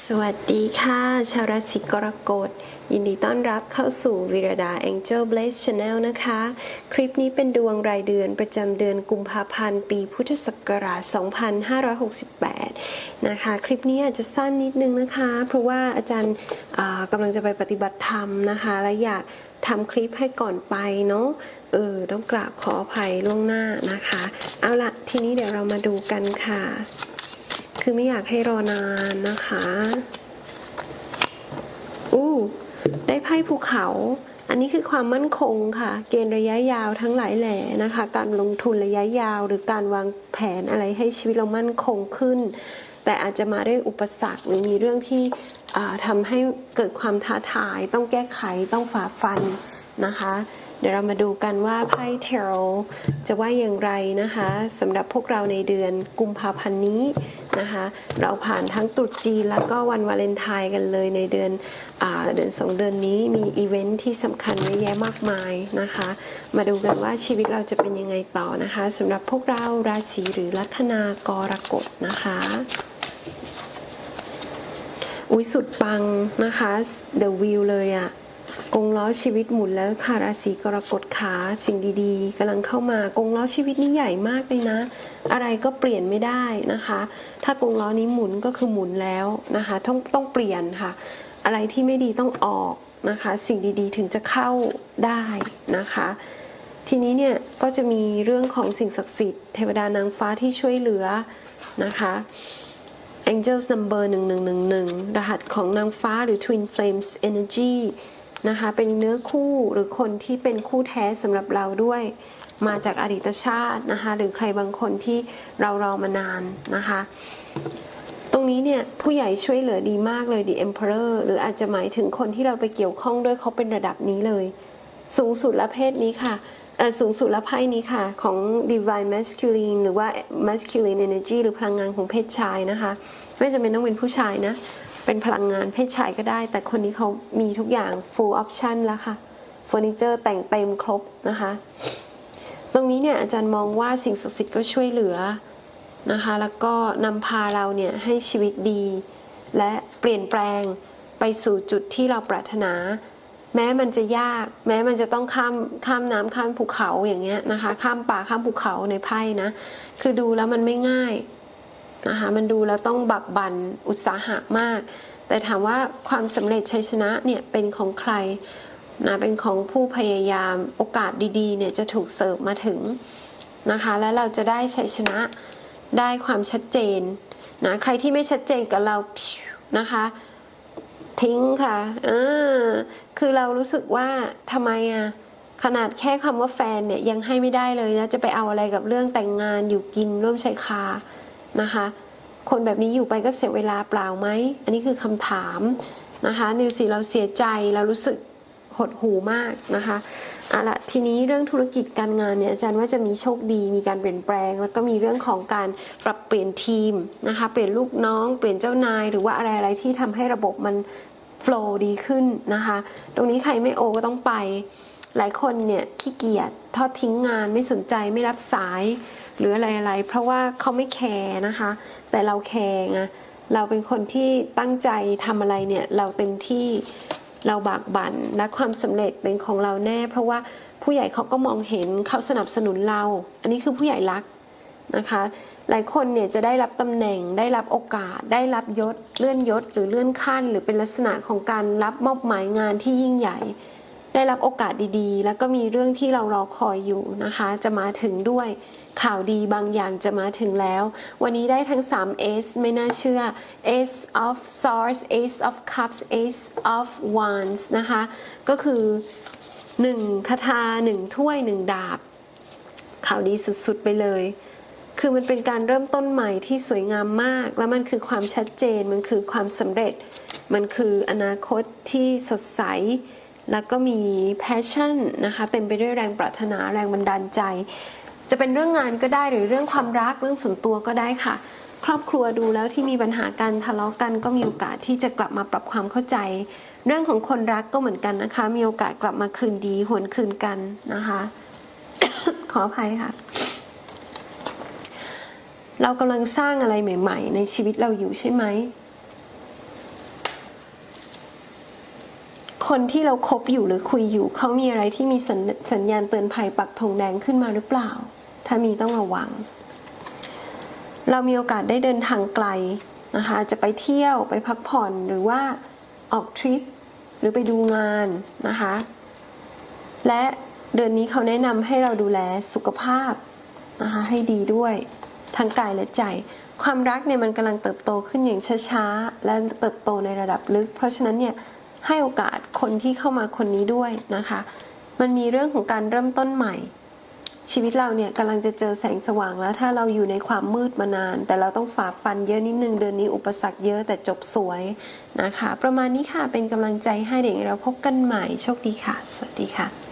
สวัสดีค่ะ ชาวราศีกรกฎ ยินดีต้อนรับเข้าสู่วิรดา Angel Blaze Channel นะคะ คลิปนี้เป็นดวงรายเดือนประจำเดือนกุมภาพันธ์ ปีพุทธศักราช 2568 นะคะ คลิปนี้อาจจะสั้นนิดนึงนะคะ เพราะว่าอาจารย์กำลังจะไปปฏิบัติธรรมนะคะ และอยากทำคลิปให้ก่อนไปเนาะเออต้องกราบขออภัยล่วงหน้านะคะ เอาละทีนี้เดี๋ยวเรามาดูกันค่ะ คือไม่อยากให้รอนานนะคะ อู้ได้ไพ่ภูเขา อันนี้คือความมั่นคงค่ะ เกณฑ์ระยะยาวทั้งหลายแหล่นะคะ การลงทุนระยะยาว หรือการวางแผนอะไรให้ชีวิตเรามั่นคงขึ้น แต่อาจจะมาด้วยอุปสรรคหรือมีเรื่องที่อ่าทำให้เกิดความท้าทาย ต้องแก้ไขต้องฝ่าฟันนะคะเดี๋ยวเรามาดูกันว่าไพ่เทโรจะว่าอย่างไรนะคะสำหรับพวกเราในเดือนกุมภาพันธ์นี้ นะคะ เราผ่านทั้งตรุษจีนแล้วก็วันวาเลนไทน์กันเลยในเดือนอเดือนสองเดือนนี้มีอีเวนท์ที่สำคัญเยอะแยะมากมายนะคะ มาดูกันว่าชีวิตเราจะเป็นยังไงต่อนะคะสำหรับพวกเราราศีหรือลัคนากรกฎนะคะอุ้ยสุดปังนะคะ The Wheel เลยอะ กงล้อชีวิตหมุนแล้วค่ะราศีกรกฎขาสิ่งดีๆกำลังเข้ามากงล้อชีวิตนี่ใหญ่มากเลยนะ อะไรก็เปลี่ยนไม่ได้นะคะ ถ้ากงล้อนี้หมุนก็คือหมุนแล้วนะคะ ต้องต้องเปลี่ยนค่ะ อะไรที่ไม่ดีต้องออกนะคะ สิ่งดีๆถึงจะเข้าได้นะคะ ทีนี้เนี่ยก็จะมีเรื่องของสิ่งศักดิ์สิทธิ์เทวดานางฟ้าที่ช่วยเหลือนะคะ Angels Number 1111 รหัสของนางฟ้าหรือ Twin Flames Energy นะคะเป็นเนื้อคู่หรือคนที่เป็นคู่แท้สำหรับเราด้วย มาจากอดีตชาตินะคะหรือใครบางคนที่เรารอมานานนะคะ ตรงนี้เนี่ยผู้ใหญ่ช่วยเหลือดีมากเลย The Emperor หรืออาจจะหมายถึงคนที่เราไปเกี่ยวข้องด้วยเขาเป็นระดับนี้เลย สูงสุดละเพศนี้ค่ะสูงสุดละไพ่นี้ค่ะ ของ Divine Masculine หรือว่า Masculine Energy หรือพลังงานของเพศชายนะคะ ไม่จำเป็นต้องเป็นผู้ชายนะ เป็นพลังงานเพศชายก็ได้ แต่คนนี้เขามีทุกอย่าง full option แล้วค่ะเฟอร์นิเจอร์แต่งเต็มครบนะคะ ตรงนี้เนี่ยอาจารย์มองว่าสิ่งศักดิ์สิทธิ์ก็ช่วยเหลือนะคะ แล้วก็นำพาเราเนี่ยให้ชีวิตดี และเปลี่ยนแปลงไปสู่จุดที่เราปรารถนา แม้มันจะยาก แม้มันจะต้องข้ามข้ามน้ำข้ามภูเขาอย่างเงี้ยนะคะ ข้ามป่าข้ามภูเขาในไพ่นะ คือดูแล้วมันไม่ง่าย นะคะมันดูแล้วต้องบักบันอุตสาหะมาก แต่ถามว่าความสำเร็จชัยชนะเนี่ยเป็นของใครนะเป็นของผู้พยายามโอกาสดีๆเนี่ยจะถูกเสิร์ฟมาถึงนะคะแล้วเราจะได้ชัยชนะได้ความชัดเจนนะใครที่ไม่ชัดเจนกับเรานะคะทิ้งค่ะเออคือเรารู้สึกว่าทำไมอะขนาดแค่คำว่าแฟนเนี่ยยังให้ไม่ได้เลยนะจะไปเอาอะไรกับเรื่องแต่งงานอยู่กินร่วมชายคา นะคะ คนแบบนี้อยู่ไปก็เสียเวลาเปล่าไหม อันนี้คือคำถามนะคะนิวสิเราเสียใจเรารู้สึกหดหูมากนะคะเอาละทีนี้เรื่องธุรกิจการงานเนี่ยอาจารย์ว่าจะมีโชคดีมีการเปลี่ยนแปลง แล้วก็มีเรื่องของการปรับเปลี่ยนทีมนะคะเปลี่ยนลูกน้องเปลี่ยนเจ้านาย หรือว่าอะไรอะไรที่ทำให้ระบบมันโฟล์ดีขึ้นนะคะตรงนี้ใครไม่โอก็ต้องไป หลายคนเนี่ยขี้เกียจทอดทิ้งงานไม่สนใจไม่รับสาย หรืออะไรอะไรเพราะว่าเขาไม่แคร์นะคะ แต่เราแคร์ไงเราเป็นคนที่ตั้งใจทำอะไรเนี่ย เราเต็มที่เราบากบั่นและความสำเร็จเป็นของเราแน่ เพราะว่าผู้ใหญ่เขาก็มองเห็นเขาสนับสนุนเรา อันนี้คือผู้ใหญ่รักนะคะ หลายคนเนี่ยจะได้รับตำแหน่ง ได้รับโอกาส ได้รับยศ เลื่อนยศ หรือเลื่อนขั้น หรือเป็นลักษณะของการรับมอบหมายงานที่ยิ่งใหญ่ ได้รับโอกาสดีๆ แล้วก็มีเรื่องที่เรารอคอยอยู่นะคะ จะมาถึงด้วยข่าวดีบางอย่างจะมาถึงแล้ว วันนี้ได้ทั้ง 3 S ไม่น่าเชื่อ Ace of Swords Ace of Cups Ace of Wands นะคะ ก็คือ 1 คาถา1 ถ้วย 1 ดาบ ข่าวดีสุดๆไปเลย คือมันเป็นการเริ่มต้นใหม่ที่สวยงามมาก แล้วมันคือความชัดเจน มันคือความสำเร็จ มันคืออนาคตที่สดใส แล้วก็มี passion นะคะเต็มไปด้วยแรงปรารถนาแรงบันดาลใจ จะเป็นเรื่องงานก็ได้หรือเรื่องความรักเรื่องส่วนตัวก็ได้ค่ะ ครอบครัวดูแล้วที่มีปัญหากันทะเลาะกัน ก็มีโอกาสที่จะกลับมาปรับความเข้าใจ เรื่องของคนรักก็เหมือนกันนะคะ มีโอกาสกลับมาคืนดีหวนคืนกันนะคะ ขออภัยค่ะ เรากำลังสร้างอะไรใหม่ ๆ ในชีวิตเราอยู่ใช่ไหม คนที่เราคบอยู่หรือคุยอยู่เขามีอะไรที่มีสัญสญญาณเตือนภัยปักธงแดงขึ้นมาหรือเปล่า ถ้ามีต้องระวัง เรามีโอกาสได้เดินทางไกลนะคะจะไปเที่ยวไปพักผ่อนหรือว่าออกทริปหรือไปดูงานนะคะ และเดือนนี้เขาแนะนำให้เราดูแลสุขภาพนะคะให้ดีด้วยทั้งกายและใจ ความรักเนี่ยมันกำลังเติบโตขึ้นอย่างช้าๆและเติบโตในระดับลึก เพราะฉะนั้นเนี่ย ให้โอกาสคนที่เข้ามาคนนี้ด้วยนะคะ มันมีเรื่องของการเริ่มต้นใหม่ ชีวิตเราเนี่ยกำลังจะเจอแสงสว่างแล้ว ถ้าเราอยู่ในความมืดมานาน แต่เราต้องฝ่าฟันเยอะนิดนึงเดือนนี้อุปสรรคเยอะแต่จบสวยนะคะ ประมาณนี้ค่ะเป็นกำลังใจให้เด็กเราพบกันใหม่โชคดีค่ะ สวัสดีค่ะ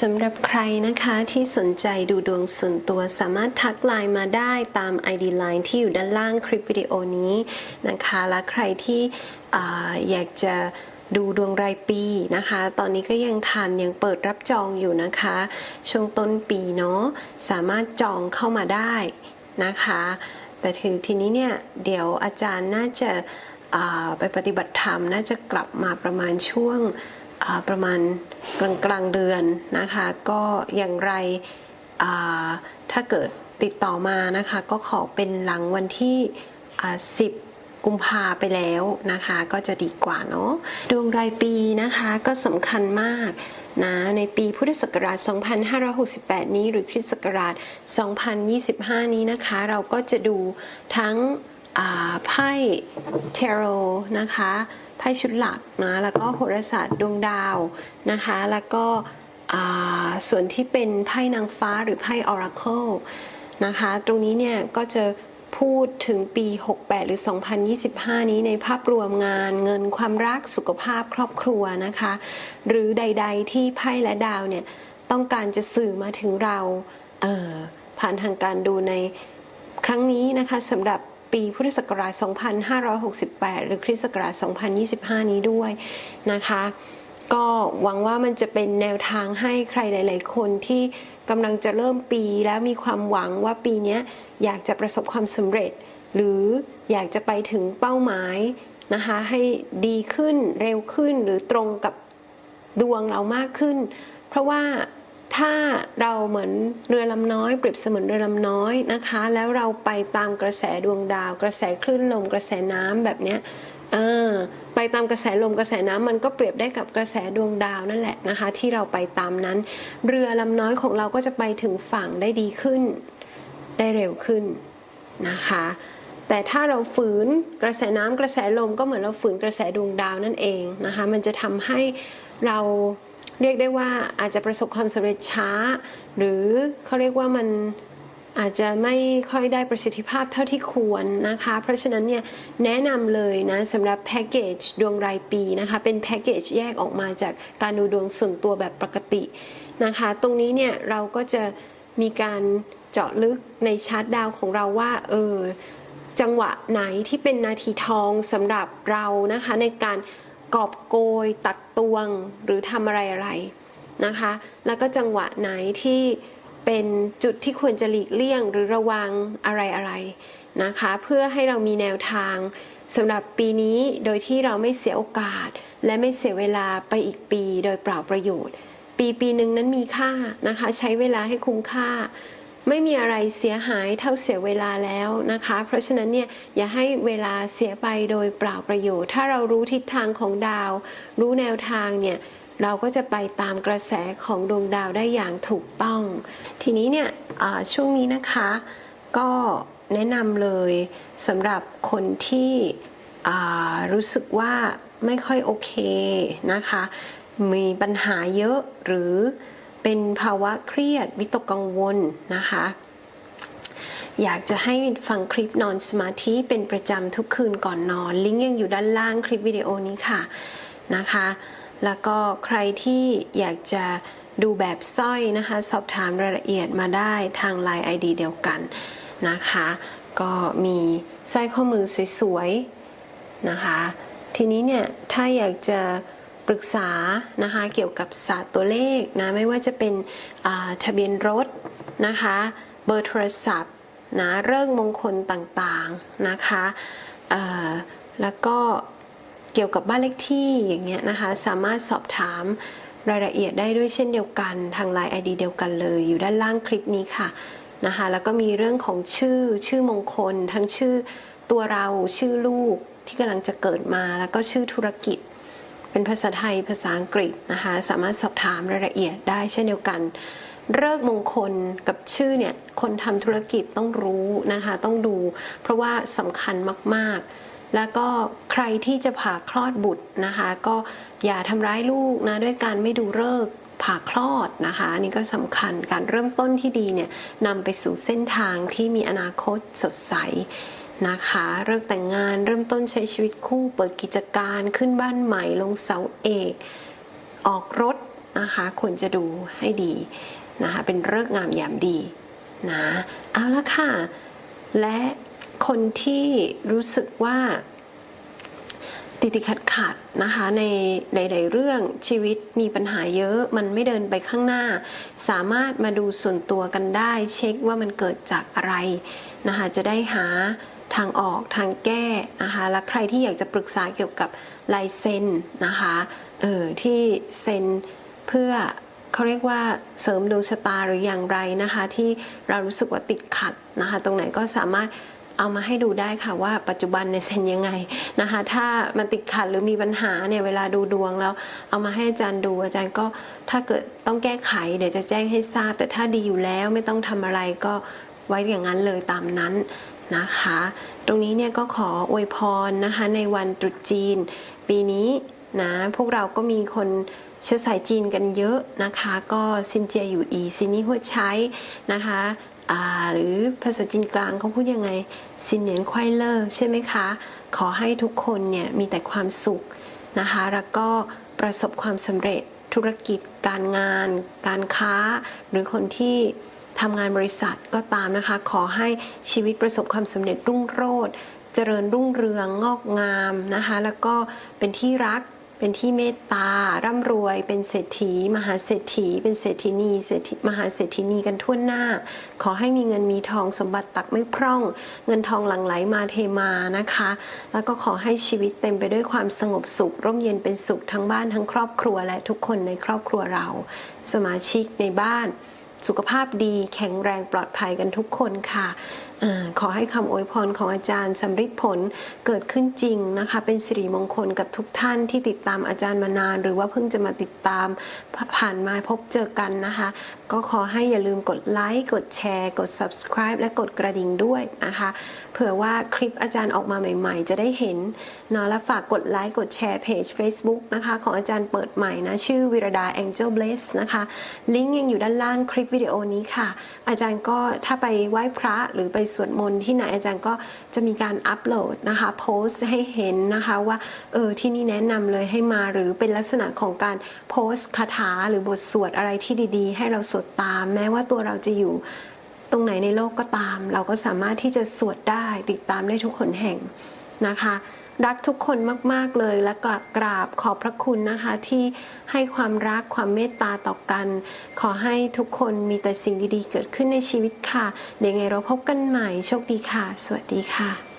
สำหรับใครนะคะที่สนใจดูดวงส่วนตัวสามารถทักไลน์มาได้ตาม ID Line ที่อยู่ด้านล่างคลิปวิดีโอนี้นะคะ และใครที่ออยากจะดูดวงรายปีนะคะ ตอนนี้ก็ยังทันยังเปิดรับจองอยู่นะคะ ช่วงต้นปีเนาะสามารถจองเข้ามาได้นะคะ แต่ถึงทีนี้เนี่ยเดี๋ยวอาจารย์น่าจะาไปปฏิบัติธรรมน่าจะกลับมาประมาณช่วง ประมาณกลางกลางเดือนนะคะ ก็อย่างไรถ้าเกิดติดต่อมานะคะ ก็ขอเป็นหลังวันที่ 10กุมภาไปแล้วนะคะก็จะดีกว่าเนาะดวงรายปีนะคะก็สำคัญมากนะในปีพุทธศักราช 2568 นี้หรือคริสต์ศักราช 2025 นี้นะคะ เราก็จะดูทั้งไพ่เทโรนะคะ ไพ่ชุดหลักนะแล้วก็โหราศาสตร์ดวงดาวนะคะ แล้วก็ส่วนที่เป็นไพ่นางฟ้าหรือไพ่ออราเคิลนะคะ ตรงนี้เนี่ยก็จะพูดถึงปี 68 หรือ 2025 นี้ในภาพรวมงานเงินความรักสุขภาพครอบครัวนะคะ หรือใด ๆ ที่ไพ่และดาวเนี่ยต้องการจะสื่อมาถึงเราเออผ่านทางการดูในครั้งนี้นะคะสำหรับ ปีพุทธศักราช 2568 หรือคริสต์ศักราช 2025 นี้ด้วยนะคะ ก็หวังว่ามันจะเป็นแนวทางให้ใครหลาย ๆ คนที่กำลังจะเริ่มปีแล้วมีความหวังว่าปีนี้อยากจะประสบความสำเร็จ หรืออยากจะไปถึงเป้าหมายนะคะให้ดีขึ้นเร็วขึ้นหรือตรงกับดวงเรามากขึ้น เพราะว่า ถ้าเราเหมือนเรือลำน้อยเปรียบเสมือนเรือลำน้อยนะคะ แล้วเราไปตามกระแสดวงดาว กระแสคลื่นลม กระแสน้ำแบบเนี้ยเออไปตามกระแสลมกระแสน้ำมันก็เปรียบได้กับกระแสดวงดาวนั่นแหละนะคะ ที่เราไปตามนั้น เรือลำน้อยของเราก็จะไปถึงฝั่งได้ดีขึ้น ได้เร็วขึ้นนะคะ แต่ถ้าเราฝืนกระแสน้ำกระแสลมก็เหมือนเราฝืนกระแสดวงดาวนั่นเองนะคะ มันจะทำให้เรา เรียกได้ว่าอาจจะประสบความสำเร็จช้า หรือเขาเรียกว่ามันอาจจะไม่ค่อยได้ประสิทธิภาพเท่าที่ควรนะคะ เพราะฉะนั้นเนี่ยแนะนำเลยนะสำหรับแพ็กเกจดวงรายปีนะคะ เป็นแพ็กเกจแยกออกมาจากการดูดวงส่วนตัวแบบปกตินะคะ ตรงนี้เนี่ยเราก็จะมีการเจาะลึกในชาร์ตดาวของเราว่าเออจังหวะไหนที่เป็นนาทีทองสำหรับเรานะคะในการ กอบโกย ตักตวงหรือทำอะไรอะไรนะคะ แล้วก็จังหวะไหนที่เป็นจุดที่ควรจะหลีกเลี่ยงหรือระวังอะไรอะไรนะคะ เพื่อให้เรามีแนวทางสำหรับปีนี้โดยที่เราไม่เสียโอกาส และไม่เสียเวลาไปอีกปีโดยเปล่าประโยชน์ ปีปีหนึ่งนั้นมีค่านะคะ ใช้เวลาให้คุ้มค่า ไม่มีอะไรเสียหายเท่าเสียเวลาแล้วนะคะ เพราะฉะนั้นเนี่ยอย่าให้เวลาเสียไปโดยเปล่าประโยชน์ ถ้าเรารู้ทิศทางของดาว รู้แนวทางเนี่ยเราก็จะไปตามกระแสของดวงดาวได้อย่างถูกต้อง ทีนี้เนี่ยช่วงนี้นะคะก็แนะนำเลยสำหรับคนที่รู้สึกว่าไม่ค่อยโอเคนะคะ มีปัญหาเยอะหรือ เป็นภาวะเครียดวิตกกังวลนะคะ อยากจะให้ฟังคลิปนอนสมาธิเป็นประจำทุกคืนก่อนนอน ลิงก์ยังอยู่ด้านล่างคลิปวิดีโอนี้ค่ะนะคะ แล้วก็ใครที่อยากจะดูแบบสร้อยนะคะ สอบถามรายละเอียดมาได้ทาง Line ID เดียวกันนะคะ ก็มีสร้อยข้อมือสวยๆนะคะ ทีนี้เนี่ยถ้าอยากจะ ปรึกษานะคะเกี่ยวกับศาสตร์ตัวเลขนะไม่ว่าจะเป็นทะเบียนรถนะคะเบอร์โทรศัพท์นะเรื่องมงคลต่างๆนะคะแล้วก็เกี่ยวกับบ้านเลขที่อย่างเงี้ยนะคะสามารถสอบถามรายละเอียดได้ด้วยเช่นเดียวกันทางไลน์ ID เดียวกันเลย อยู่ด้านล่างคลิปนี้ค่ะนะคะแล้วก็มีเรื่องของชื่อชื่อมงคล ทั้งชื่อตัวเราชื่อลูกที่กำลังจะเกิดมาแล้วก็ชื่อธุรกิจ เป็นภาษาไทยภาษาอังกฤษนะคะสามารถสอบถามรายละเอียดได้เช่นเดียวกันเลิกมงคลกับชื่อเนี่ยคนทำธุรกิจต้องรู้นะคะต้องดู เพราะว่าสำคัญมากๆ แล้วก็ใครที่จะผ่าคลอดบุตรนะคะก็อย่าทำร้ายลูกนะด้วยการไม่ดูเลิกผ่าคลอดนะคะอันนี้ก็สำคัญการเริ่มต้นที่ดีเนี่ยนำไปสู่เส้นทางที่มีอนาคตสดใส นะคะ เริ่มแต่งงานเริ่มต้นใช้ชีวิตคู่เปิดกิจการขึ้นบ้านใหม่ลงเสาเอก ออกรถนะคะควรจะดูให้ดีนะคะเป็นเลิกงามยามดีนะเอาละค่ะ และคนที่รู้สึกว่าติดติดขัดขัดนะคะในหลาย ๆ เรื่องชีวิตมีปัญหาเยอะมันไม่เดินไปข้างหน้า สามารถมาดูส่วนตัวกันได้ เช็คว่ามันเกิดจากอะไรนะคะจะได้หา ทางออกทางแก้นะคะและใครที่อยากจะปรึกษาเกี่ยวกับลายเซ็นนะคะเออที่เซ็นเพื่อเขาเรียกว่าเสริมดวงชะตาหรืออย่างไรนะคะ ที่เรารู้สึกว่าติดขัดนะคะ ตรงไหนก็สามารถเอามาให้ดูได้ค่ะว่าปัจจุบันเนี่ยเซนยังไงนะคะ ถ้ามันติดขัดหรือมีปัญหาเนี่ยเวลาดูดวงแล้วเอามาให้อาจารย์ดูอาจารย์ก็ถ้าเกิดต้องแก้ไข เดี๋ยวจะแจ้งให้ทราบ แต่ถ้าดีอยู่แล้วไม่ต้องทำอะไรก็ไว้อย่างนั้นเลยตามนั้น นะคะ ตรงนี้เนี่ยก็ขออวยพรนะคะในวันตรุษจีน ปีนี้นะพวกเราก็มีคนเชื้อสายจีนกันเยอะนะคะ ก็ซินเจียอยู่อีซินี่หัวใช้นะคะหรือภาษาจีนกลางเขาพูดยังไงซินเหนียนควายเลอร์ใช่ไหมคะ ขอให้ทุกคนเนี่ยมีแต่ความสุขนะคะ แล้วก็ประสบความสำเร็จธุรกิจการงาน การค้า หรือคนที่ ทำงานบริษัทก็ตามนะคะ ขอให้ชีวิตประสบความสำเร็จรุ่งโรจน์เจริญรุ่งเรืองงอกงามนะคะ แล้วก็เป็นที่รักเป็นที่เมตตาร่ำรวย เป็นเศรษฐี มหาเศรษฐี เป็นเศรษฐินีเศรษฐีมหาเศรษฐินีกันทั่วหน้า ขอให้มีเงินมีทองสมบัติตักไม่พร่อง เงินทองหลั่งไหลมาเทมานะคะ แล้วก็ขอให้ชีวิตเต็มไปด้วยความสงบสุข ร่มเย็นเป็นสุขทั้งบ้านทั้งครอบครัวและทุกคนในครอบครัวเรา สมาชิกในบ้าน สุขภาพดี แข็งแรงปลอดภัยกันทุกคนค่ะ ขอให้คำอวยพรของอาจารย์สำฤทธิ์ผลเกิดขึ้นจริงนะคะ เป็นสิริมงคลกับทุกท่านที่ติดตามอาจารย์มานาน หรือว่าเพิ่งจะมาติดตามผ่านมาพบเจอกันนะคะ ก็ขอให้อย่าลืมกดไลค์กดแชร์ กด subscribe และกดกระดิ่งด้วยนะคะ เผื่อว่าคลิปอาจารย์ออกมาใหม่ๆ จะได้เห็นเนาะและฝากกดไลค์กดแชร์เพจ Facebook นะคะของอาจารย์เปิดใหม่นะ ชื่อวิรดา Angel Bliss นะคะ ลิงก์ยังอยู่ด้านล่างคลิปวิดีโอนี้ค่ะ อาจารย์ก็ถ้าไปไหว้พระหรือไปสวดมนต์ที่ไหนอาจารย์ก็จะมีการอัปโหลดนะคะโพสต์ให้เห็นนะคะว่าเออที่นี่แนะนำเลยให้มาหรือเป็นลักษณะของการโพสต์คาถาหรือบทสวดอะไรที่ดีๆ ให้เราสวดตาม แม้ว่าตัวเราจะอยู่ตรงไหนในโลกก็ตาม เราก็สามารถที่จะสวดได้ติดตามได้ทุกคนแห่งนะคะ รักทุกคนมาก ๆ เลย และกราบกราบขอบพระคุณนะคะ ที่ให้ความรักความเมตตาต่อกัน ขอให้ทุกคนมีแต่สิ่งดี ๆ เกิดขึ้นในชีวิตค่ะเดี๋ยวไงเราพบกันใหม่โชคดีค่ะ สวัสดีค่ะ